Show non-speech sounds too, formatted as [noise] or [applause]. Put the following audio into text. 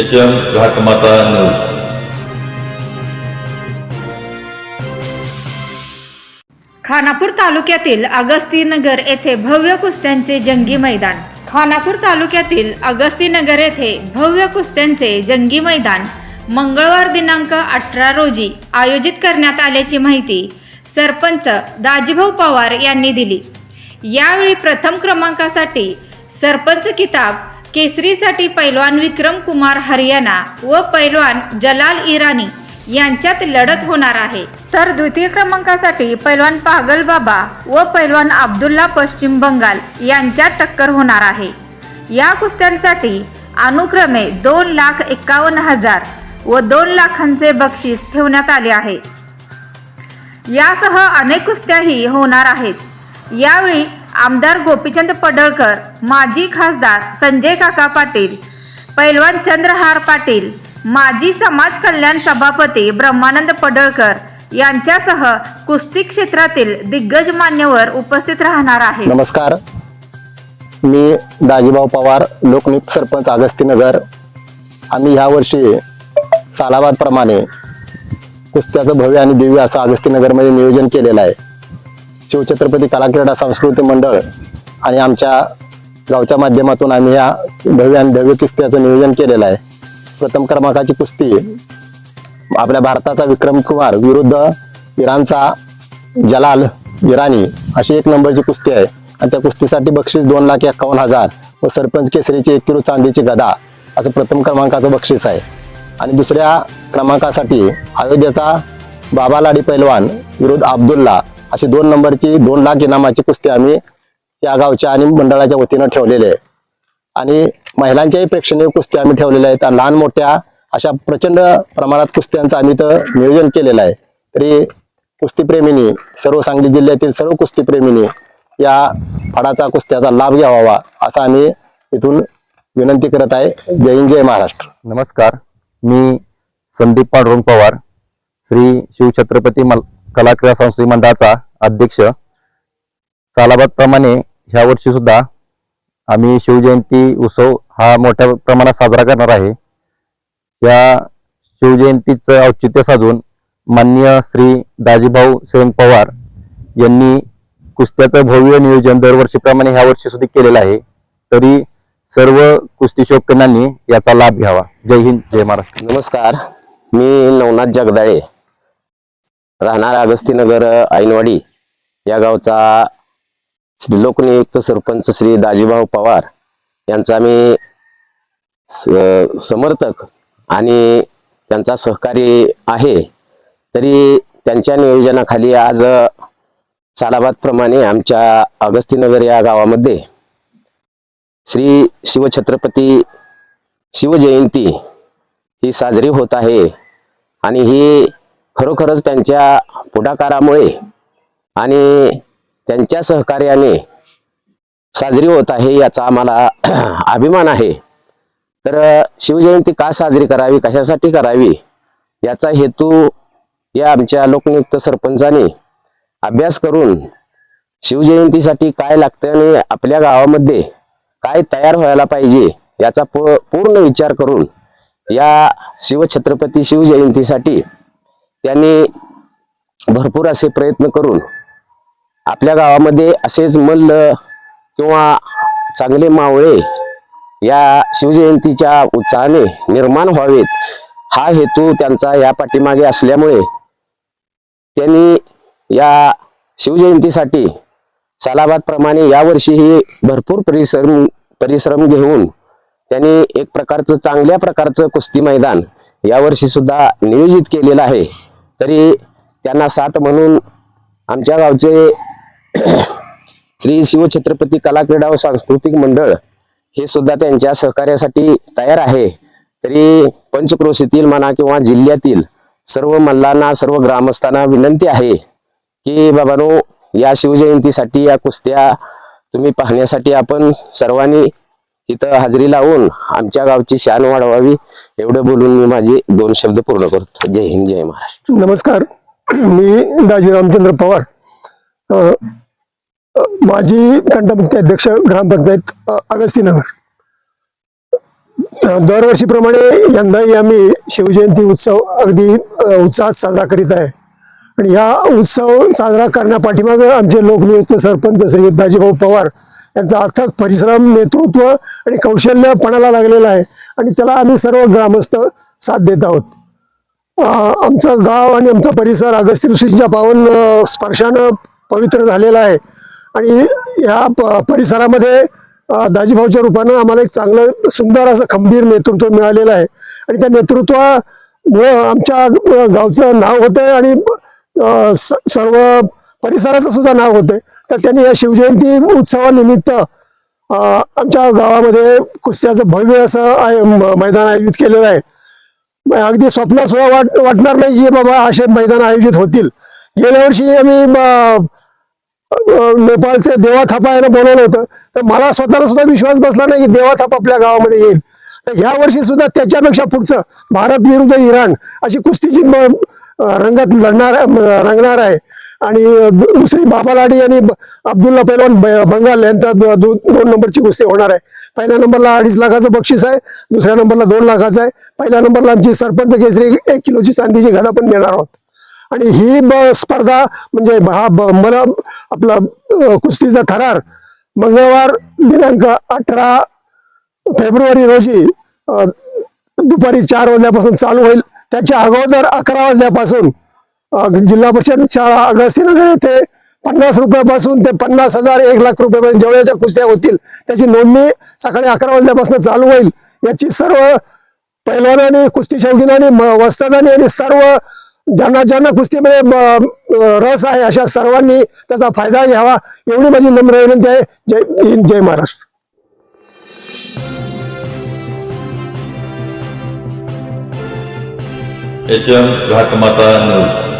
H M Ghatmatha news Khanapur तालुक्यातील अगस्तीनगर येथे भव्य कुस्त्यांचे जंगी मैदान. खानापूर तालुक्यातील अगस्तीनगर येथे भव्य कुस्त्यांचे जंगी मैदान मंगळवार दिनांक अठरा रोजी आयोजित करण्यात आल्याची माहिती सरपंच दाजीभाऊ पवार यांनी दिली. यावेळी प्रथम क्रमांकासाठी सरपंच किताब केसरीसाठी पैलवान विक्रम कुमार हरियाणा व पैलवान जलाल इराणी यांच्यात लढत होणार आहे. तर द्वितीय क्रमांकासाठी पैलवान पागल बाबा व पैलवान अब्दुल्ला पश्चिम बंगाल यांच्यात टक्कर होणार आहे. या कुस्त्यांसाठी अनुक्रमे दोन लाख एकावन्न हजार व दोन लाखांचे बक्षीस ठेवण्यात आले आहे. यासह अनेक कुस्त्याही होणार आहेत. यावेळी आमदार गोपीचंद पडळकर माजी खासदार संजय काका पाटील पैलवान चंद्रहार पाटील माजी समाज कल्याण सभापती ब्रह्मानंद पडळकर यांच्यासह कुस्ती क्षेत्रातील दिग्गज मान्यवर उपस्थित राहणार आहे नमस्कार. मी दाजीभाऊ पवार लोकनियुक्त सरपंच अगस्तीनगर आम्ही ह्या वर्षी सालाबादप्रमाणे कुस्त्याचं भव्य आणि दिव्य असं अगस्तीनगरमध्ये नियोजन केलेलं आहे. शिवछत्रपती कलाक्रीडा सांस्कृतिक मंडळ आणि आमच्या गावच्या माध्यमातून आम्ही या भव्य आणि भव्य कुस्त्याचं नियोजन केलेलं आहे. प्रथम क्रमांकाची कुस्ती. आपल्या भारताचा विक्रम कुमार विरुद्ध इराणचा जलाल इराणी अशी एक नंबरची कुस्ती आहे. आणि त्या कुस्तीसाठी बक्षीस दोन लाख एकावन्न हजार व सरपंच केसरीची एक किलो चांदीची गदा असं प्रथम क्रमांकाचं बक्षीस आहे. आणि दुसऱ्या क्रमांकासाठी अयोध्येचा बाबा लाडी पैलवान विरुद्ध अब्दुल्ला अशी दोन नंबरची दोन लाख इनामाची कुस्ती आम्ही या गावच्या आणि मंडळाच्या वतीनं ठेवलेली आहे. आणि महिलांच्याही प्रेक्षणीय कुस्त्या आम्ही ठेवलेल्या आहेत. आणि लहान मोठ्या अशा प्रचंड प्रमाणात कुस्त्यांचं आम्ही तर नियोजन केलेलं आहे. तरी कुस्तीप्रेमींनी सर्व सांगली जिल्ह्यातील सर्व कुस्तीप्रेमींनी या फडाचा कुस्त्याचा लाभ घ्यावा असा आम्ही इथून विनंती करत आहे. जय हिंद जय महाराष्ट्र. नमस्कार. मी संदीप पांडुरंग पवार श्री शिवछत्रपती मल कला क्रीडा संस्कृती मंडळाचा अध्यक्ष. सालाबादप्रमाणे ह्या वर्षी सुद्धा आम्ही शिवजयंती उत्सव हा मोठ्या प्रमाणात साजरा करणार आहे. या शिवजयंतीचं औचित्य साधून मान्य श्री दाजीभाऊ सेन पवार यांनी कुस्त्याचं भव्य नियोजन दरवर्षीप्रमाणे ह्या वर्षी सुद्धा केलेलं आहे. तरी सर्व कुस्ती शोकनांनी याचा लाभ घ्यावा. जय हिंद जय महाराष्ट्र. नमस्कार. मी नवनाथ जगदाळे. राहणार अगस्तीनगर ऐनवाडी या गावचा लोकनियुक्त सरपंच श्री दाजीभाऊ पवार यांचा मी स- समर्थक आणि त्यांचा सहकारी आहे. तरी त्यांच्या नियोजनाखाली आज सालाबादप्रमाणे आमच्या अगस्तीनगर या गावामध्ये श्री शिवछत्रपती शिवजयंती ही साजरी होत आहे. आणि ही खरोखरच त्यांच्या पुढाकारामुळे आणि त्यांच्या सहकार्याने साजरी होत आहे याचा आम्हाला [clears throat] अभिमान आहे. तर शिवजयंती का साजरी करावी कशासाठी करावी याचा हेतू या आमच्या लोकनियुक्त सरपंचाने अभ्यास करून शिवजयंतीसाठी काय लागतं आणि आपल्या गावामध्ये काय तयार व्हायला पाहिजे याचा पूर्ण विचार करून या शिवछत्रपती शिवजयंतीसाठी त्यांनी भरपूर असे प्रयत्न करून आपल्या गावामध्ये असेच मल्ल किंवा चांगले मावळे या शिवजयंतीच्या उत्साहाने निर्माण व्हावेत. हा हेतू त्यांचा या पाठीमागे असल्यामुळे त्यांनी या शिवजयंतीसाठी सालाबादप्रमाणे यावर्षीही भरपूर परिश्रम परिश्रम घेऊन त्यांनी एक प्रकारचं चांगल्या प्रकारचं कुस्ती मैदान यावर्षी सुद्धा नियोजित केलेलं आहे. तरी त्यांना साथ म्हणून आमच्या गावचे [clears throat] श्री शिवछत्रपती कला क्रीडा व सांस्कृतिक मंडळ हे सुद्धा त्यांच्या सहकार्यासाठी तयार आहे. तरी पंचक्रोशीतील म्हणा किंवा जिल्ह्यातील सर्व मल्लांना सर्व ग्रामस्थांना विनंती आहे की बाबानो या शिवजयंतीसाठी या कुस्त्या तुम्ही पाहण्यासाठी आपण सर्वांनी इथं हजेरी लावून आमच्या गावची शान वाढवावी एवढं बोलून मी माझे दोन शब्द पूर्ण करतो. जय हिंद जय महाराष्ट्र. नमस्कार. मी दाजी रामचंद्र पवार. माझी अ, अध्यक्ष ग्रामपंचायत अगस्तीनगर. दरवर्षीप्रमाणे यंदाही आम्ही शिवजयंती उत्सव अगदी उत्साहात साजरा करीत आहे. आणि ह्या उत्सव साजरा करण्यापाठीमागं आमचे लोकनियुक्त सरपंच श्री दाजीभाऊ पवार यांचा अथक परिश्रम नेतृत्व आणि कौशल्यपणाला लागलेला आहे आणि त्याला आम्ही सर्व ग्रामस्थ साथ देत आहोत. आमचं गाव आणि आमचा परिसर अगस्ती ऋषींच्या पावन स्पर्शानं पवित्र झालेला आहे. आणि या प परिसरामध्ये दाजीभाऊच्या रूपानं आम्हाला एक चांगलं सुंदर असं खंबीर नेतृत्व मिळालेलं आहे. आणि त्या नेतृत्वामुळं आमच्या गावचं नाव होतं आहे आणि सर्व परिसराचं सुद्धा नाव होतं. तर त्यांनी या शिवजयंती उत्सवानिमित्त आमच्या गावामध्ये कुस्त्याचं भव्य असं आय- म- मैदान आयोजित केलेलं आहे. अगदी स्वप्न सुद्धा वाट वाटणार नाही की बाबा असे मैदान आयोजित होतील. गेल्या वर्षी आम्ही नेपाळचे देवा थापा यांना बोलवलं होतं. तर मला स्वतःला सुद्धा विश्वास बसला नाही की देवाथापा आपल्या गावामध्ये येईल. तर ह्या वर्षी सुद्धा त्याच्यापेक्षा पुढचं भारत विरुद्ध इराण अशी कुस्तीची रंगात लढणार रंगणार आहे. आणि दु- दुसरी बाबा लाडी आणि ब- अब्दुल्ला पैलवान ब- बंगाल यांचा दो- दो- दोन नंबरची कुस्ती होणार आहे. पहिल्या नंबरला अडीच लाखाचं बक्षीस आहे दुसऱ्या नंबरला दोन लाखाचं आहे. पहिल्या नंबरला आमची सरपंच केसरी एक किलोची चांदीची घडा पण देणार आहोत. आणि ही ब- स्पर्धा म्हणजे हा ब- मला आपला कुस्तीचा थरार मंगळवार दिनांक अठरा फेब्रुवारी रोजी दुपारी चार वाजल्यापासून चालू होईल. त्याच्या अगोदर अकरा वाजल्यापासून जिल्हा परिषद शाळा अगस्तीनगर येथे पन्नास रुपयापासून ते पन्नास हजार एक लाख रुपयापर्यंत जेवढ्याच्या कुस्त्या होतील त्याची नोंदणी सकाळी अकरा वाजल्यापासून चालू होईल. याची सर्व पैलवानाने कुस्ती शौकीनाने म- आणि सर्व ज्यांना ज्यांना कुस्तीमध्ये रस आहे अशा सर्वांनी त्याचा फायदा घ्यावा एवढी माझी नम्र विनंती आहे. जय हिंद जय महाराष्ट्र. एच एम घाटमाता नऊ